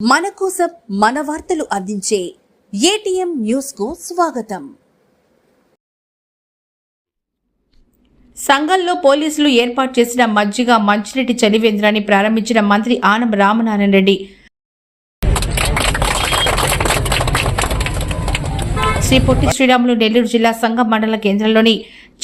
మన కోసం మన వార్తలు అందించే ఏటీఎం న్యూస్కు స్వాగతం. సంఘంలో పోలీసులు ఏర్పాటు చేసిన మజ్జిగ మంచినీటి చలివేంద్రాన్ని ప్రారంభించిన మంత్రి ఆనం రామనారాయణ రెడ్డి. శ్రీ పొట్టి శ్రీరాములు నెల్లూరు జిల్లా సంఘం మండల కేంద్రంలోని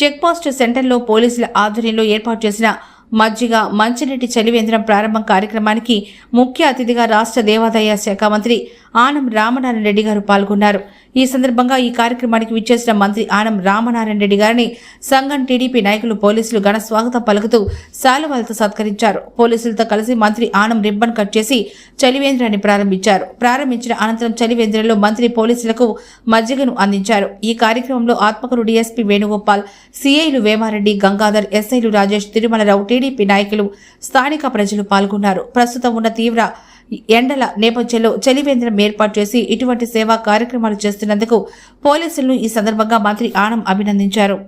చెక్పోస్ట్ సెంటర్లో పోలీసుల ఆధ్వర్యంలో ఏర్పాటు చేసిన మజ్జిగ మంచినీటి చలివేంద్రం ప్రారంభం కార్యక్రమానికి ముఖ్య అతిథిగా రాష్ట్ర దేవాదాయ శాఖ మంత్రి ఆనం రామనారాయణ రెడ్డి గారు పాల్గొన్నారు. ఈ సందర్భంగా ఈ కార్యక్రమానికి విచ్చేసిన మంత్రి ఆనం రామనారాయణ రెడ్డి గారిని సంఘం టీడీపీ నాయకులు పోలీసులు ఘన స్వాగతం పలుకుతూ శాలువాలతో సత్కరించారు. పోలీసులతో కలిసి మంత్రి ఆనం రిబ్బన్ కట్ చేసి చలివేంద్రాన్ని ప్రారంభించారు. ప్రారంభించిన అనంతరం చలివేంద్రంలో మంత్రి పోలీసులకు మజ్జిగను అందించారు. ఈ కార్యక్రమంలో ఆత్మకూరు డీఎస్పీ వేణుగోపాల్ సిఐలు వేమారెడ్డి గంగాధర్ ఎస్ఐలు రాజేష్ తిరుమలరావు టీడీపీ నాయకులు స్థానిక ప్రజలు పాల్గొన్నారు. ప్రస్తుతం ఉన్న తీవ్ర ఎండల నేపథ్యంలో చలివేంద్రం ఏర్పాటు చేసి ఇటువంటి సేవా కార్యక్రమాలు చేస్తున్నందుకు పోలీసులను ఈ సందర్భంగా మంత్రి ఆనం అభినందించారు.